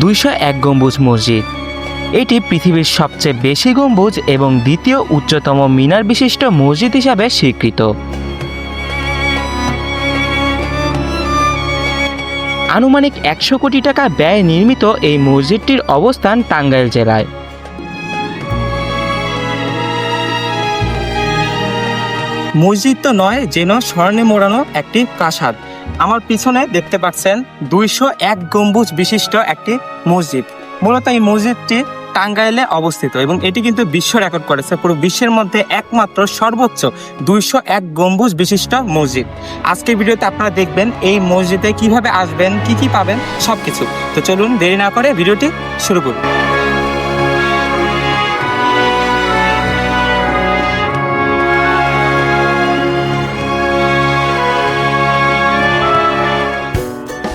দুইশো এক গম্বুজ মসজিদ। এটি পৃথিবীর সবচেয়ে বেশি গম্বুজ এবং দ্বিতীয় উচ্চতম মিনার বিশিষ্ট মসজিদ হিসাবে স্বীকৃত। আনুমানিক একশো কোটি টাকা ব্যয়ে নির্মিত এই মসজিদটির অবস্থান টাঙ্গাইল জেলায়। মসজিদ তো নয়, যেন স্বর্ণে মোড়ানো একটি প্রাসাদ। আমার পিছনে দেখতে পাচ্ছেন দুইশো এক গম্বুজ বিশিষ্ট একটি মসজিদ। মূলত এই মসজিদটি টাঙ্গাইলে অবস্থিত এবং এটি কিন্তু বিশ্ব রেকর্ড করেছে। পুরো বিশ্বের মধ্যে একমাত্র সর্বোচ্চ দুইশো এক গম্বুজ বিশিষ্ট মসজিদ। আজকের ভিডিওতে আপনারা দেখবেন এই মসজিদে কীভাবে আসবেন, কি কি পাবেন, সবকিছু। তো চলুন দেরি না করে ভিডিওটি শুরু করুন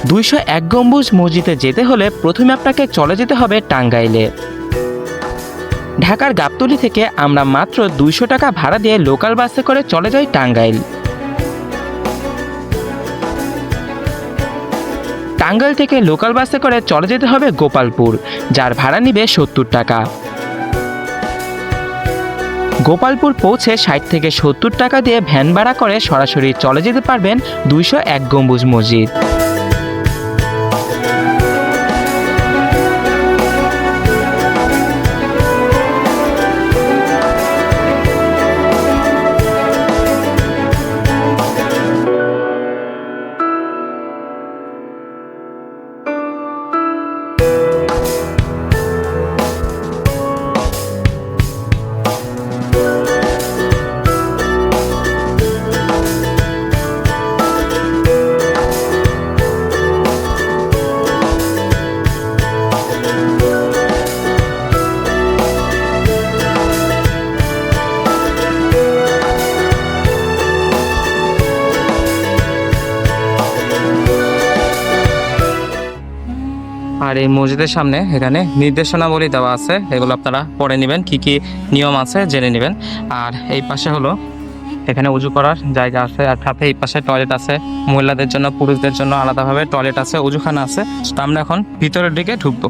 দুইশো এক গম্বুজ মসজিদে যেতে হলে প্রথমে আপনাকে চলে যেতে হবে টাঙ্গাইলে। ঢাকার গাবতলী থেকে আমরা মাত্র দুইশো টাকা ভাড়া দিয়ে লোকাল বাসে করে চলে যাই টাঙ্গাইল। টাঙ্গাইল থেকে লোকাল বাসে করে চলে যেতে হবে গোপালপুর, যার ভাড়া নিবে সত্তর টাকা। গোপালপুর পৌঁছে ষাট থেকে সত্তর টাকা দিয়ে ভ্যান ভাড়া করে সরাসরি চলে যেতে পারবেন দুইশো এক গম্বুজ মসজিদ। আর এই মসজিদের সামনে এখানে নির্দেশনাবলী দেওয়া আছে। এগুলো আপনারা পড়ে নেবেন, কি কি নিয়ম আছে জেনে নেবেন। আর এই পাশে হলো এখানে উজু করার জায়গা আছে, আর সাথে এই পাশে টয়লেট আছে। মহিলাদের জন্য, পুরুষদের জন্য আলাদাভাবে টয়লেট আছে, উজুখানা আছে। তো আমরা এখন ভিতরের দিকে ঢুকবো।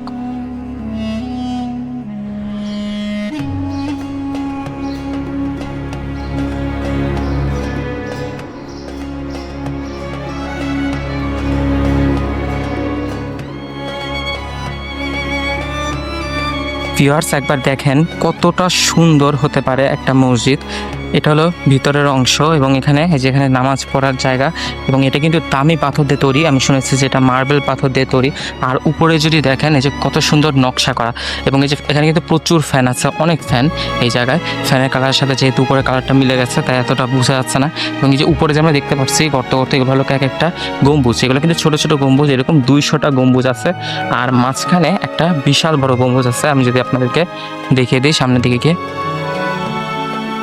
ভিউয়ার্স একবার দেখেন কতটা সুন্দর হতে পারে একটা মসজিদ। এটা হলো ভিতরের অংশ এবং এখানে এই যে এখানে নামাজ পড়ার জায়গা এবং এটা কিন্তু দামি পাথর দিয়ে তৈরি। আমি শুনেছি যে এটা মার্বেল পাথর দিয়ে তৈরি। আর উপরে যদি দেখেন, এই যে কত সুন্দর নকশা করা এবং এই যে এখানে কিন্তু প্রচুর ফ্যান আছে, অনেক ফ্যান এই জায়গায়। ফ্যানের কালারের সাথে যেহেতু উপরে কালারটা মিলে গেছে, তাই এতটা বোঝা যাচ্ছে না। এবং এই যে উপরে যে আমরা দেখতে পাচ্ছি, গর্ত গর্ত, এগুলো হলো এক একটা গম্বুজ। এগুলো কিন্তু ছোট ছোট গম্বুজ, এরকম দুইশোটা গম্বুজ আছে। আর মাঝখানে একটা বিশাল বড় গম্বুজ আছে। আমি যদি আপনাদেরকে দেখিয়ে দিই, সামনের দিকে গিয়ে।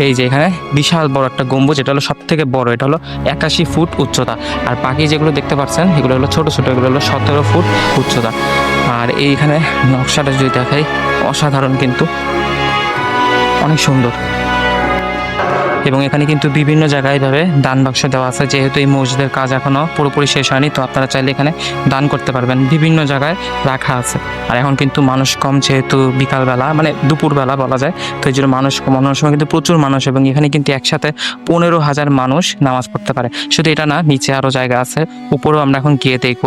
এই যে এখানে বিশাল বড় একটা গম্বুজ, এটা হলো সব থেকে বড়, এটা হলো একাশি ফুট উচ্চতা। আর বাকি যেগুলো দেখতে পাচ্ছেন, এগুলো হলো ছোট ছোট, এগুলো হলো সতেরো ফুট উচ্চতা। আর এইখানে নকশাটা যদি দেখাই, অসাধারণ কিন্তু। অনেক সুন্দর। এবং এখানে কিন্তু বিভিন্ন জায়গায় এভাবে দান বাক্স দেওয়া আছে, যেহেতু এই মসজিদের কাজ এখনও পুরোপুরি শেষ হয়নি, তো আপনারা চাইলে এখানে দান করতে পারবেন। বিভিন্ন জায়গায় রাখা আছে। আর এখন কিন্তু মানুষ কম, যেহেতু বিকালবেলা মানে দুপুরবেলা বলা যায়, তো এই জন্য মানুষ কম। অন্য সময় কিন্তু প্রচুর মানুষ এবং এখানে কিন্তু একসাথে পনেরো হাজার মানুষ নামাজ পড়তে পারে। শুধু এটা না, নিচে আরও জায়গা আছে, উপরেও আমরা এখন গিয়ে দেখব।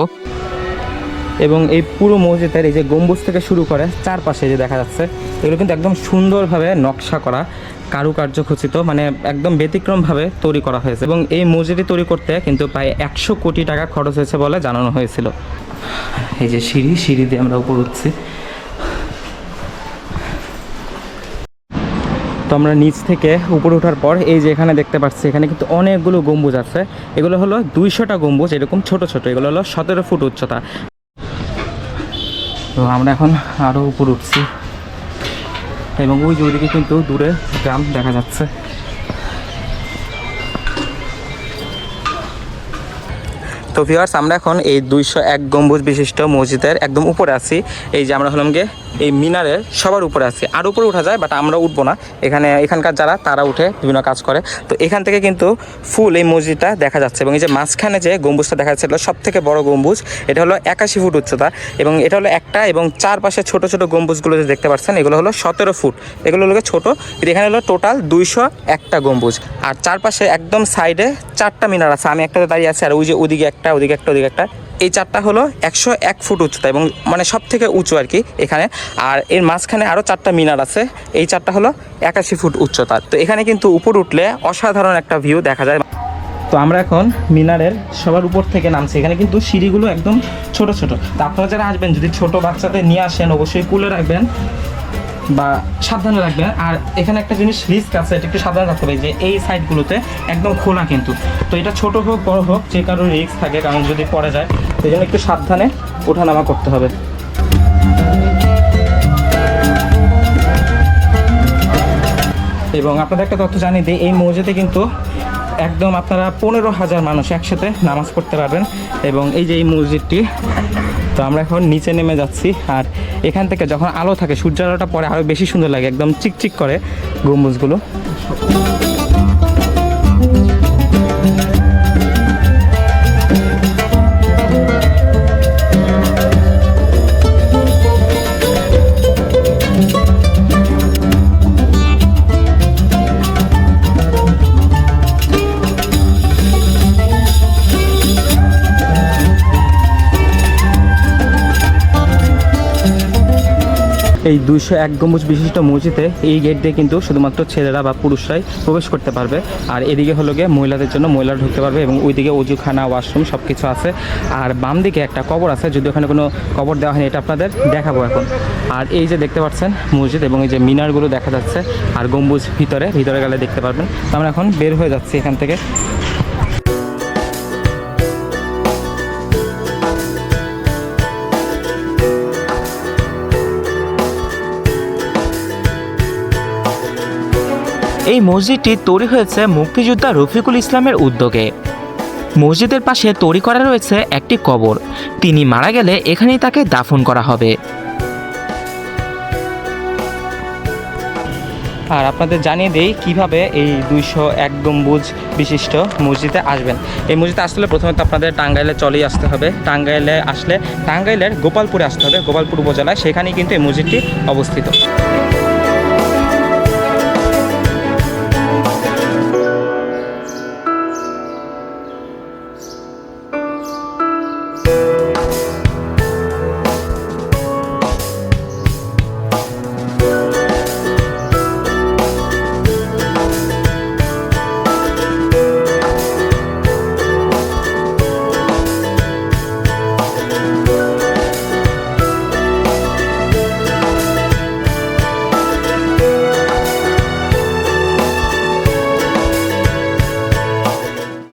এবং এই পুরো মসজিদের এই যে গম্বুজ থেকে শুরু করে চারপাশে যে দেখা যাচ্ছে, এগুলো কিন্তু একদম সুন্দরভাবে নকশা করা কারুকার্য খচিত মানে একদম ব্যতিক্রমভাবে তৈরি করা হয়েছে। এবং এই মসজিদটি তৈরি করতে কিন্তু প্রায় একশো কোটি টাকা খরচ হয়েছে বলে জানানো হয়েছিল। এই যে সিঁড়ি সিঁড়ি দিয়ে আমরা উপর উঠছি। তো আমরা নিচ থেকে উপরে ওঠার পর এই যে এখানে দেখতে পাচ্ছি, এখানে কিন্তু অনেকগুলো গম্বুজ আছে। এগুলো হলো দুইশোটা গম্বুজ, এরকম ছোট ছোট, এগুলো হলো সতেরো ফুট উচ্চতা। তো আমরা এখন আরও উপর উঠছি। এবং ওই যে কিন্তু দূরে গ্রাম দেখা যাচ্ছে। তো ভিউয়ার্স আমরা এখন এই দুইশো এক গম্বুজ বিশিষ্ট মসজিদের একদম উপরে আছি। এই যে আমরা হলাম গিয়ে এই মিনারের সবার উপরে আছি। আর উপরে উঠা যায় বাট আমরা উঠবো না। এখানে, এখানকার যারা, তারা উঠে বিভিন্ন কাজ করে। তো এখান থেকে কিন্তু ফুল এই মসজিদটা দেখা যাচ্ছে এবং এই যে মাঝখানে যে গম্বুজটা দেখা যাচ্ছে সব থেকে বড় গম্বুজ। এটা হলো একাশি ফুট উচ্চতা এবং এটা হলো একটা এবং চারপাশে ছোট ছোট গম্বুজগুলো যে দেখতে পাচ্ছেন, এগুলো হলো সতেরো ফুট। এগুলো হলো ছোট। এখানে হলো টোটাল দুইশো একটা গম্বুজ। আর চারপাশে একদম সাইডে চারটা মিনার আছে। আমি একটাতে দাঁড়িয়ে আছি, আর ওই যে ওদিকে একটা ওদিকে একটা ওদিকে একটা। এই চারটা হলো একশো এক ফুট উচ্চতা এবং মানে সব থেকে উঁচু আর কি এখানে। আর এর মাঝখানে আরও চারটা মিনার আছে। এই চারটা হলো একাশি ফুট উচ্চতা। তো এখানে কিন্তু উপর উঠলে অসাধারণ একটা ভিউ দেখা যায়। তো আমরা এখন মিনারের সবার উপর থেকে নামছি। এখানে কিন্তু সিঁড়িগুলো একদম ছোট ছোট। তো আপনারা যারা আসবেন, যদি ছোট বাচ্চাদের নিয়ে আসেন, অবশ্যই কুলে রাখবেন। বা সাবধানে রাখবেন। আর এখানে একটা জিনিস রিস্ক আছে, এটা একটু সাবধানে রাখতে হবে যে এই সাইডগুলোতে একদম খোলা কিন্তু। তো এটা ছোট হোক, বড় হোক, যে কারোর রিস্ক থাকে, কারণ যদি পড়ে যায় এই জন্য একটু সাবধানে ওঠানামা করতে হবে। এবং আপনাদের একটা তথ্য জানিয়ে দিই, এই মসজিদে কিন্তু একদম আপনারা পনেরো হাজার মানুষ একসাথে নামাজ পড়তে পারবেন। এবং এই যে এই মসজিদটি তো আমরা এখন নিচে নেমে যাচ্ছি আর এখান থেকে যখন আলো থাকে সূর্য আলোটা পরে আরও বেশি সুন্দর লাগে, একদম চিকচিক করে গম্বুজগুলো। এই দুইশো এক গম্বুজ বিশিষ্ট মসজিদে এই গেট দিয়ে কিন্তু শুধুমাত্র ছেলেরা বা পুরুষরাই প্রবেশ করতে পারবে। আর এদিকে হলো গিয়ে মহিলাদের জন্য মহিলারা ঢুকতে পারবে এবং ওইদিকে অজুখানা, ওয়াশরুম সব কিছু আছে। আর বাম দিকে একটা কবর আছে, যদি ওখানে কোনো কবর দেওয়া হয়নি, এটা আপনাদের দেখাবো এখন। আর এই যে দেখতে পাচ্ছেন মসজিদ এবং এই যে মিনারগুলো দেখা যাচ্ছে, আর গম্বুজ ভিতরে ভিতরে গেলে দেখতে পারবেন। তো আমরা এখন বের হয়ে যাচ্ছি এখান থেকে। এই মসজিদটি তৈরি হয়েছে মুক্তিযোদ্ধা রফিকুল ইসলামের উদ্যোগে। মসজিদের পাশে তৈরি করা রয়েছে একটি কবর। তিনি মারা গেলে এখানেই তাকে দাফন করা হবে। আর আপনাদের জানিয়ে দেই কীভাবে এই দুইশো এক গম্বুজ বিশিষ্ট মসজিদে আসবেন। এই মসজিদে আসলে প্রথমে তো আপনাদের টাঙ্গাইলে চলেই আসতে হবে। টাঙ্গাইলে আসলে টাঙ্গাইলের গোপালপুরে আসতে হবে, গোপালপুর উপজেলায়। সেখানেই কিন্তু এই মসজিদটি অবস্থিত।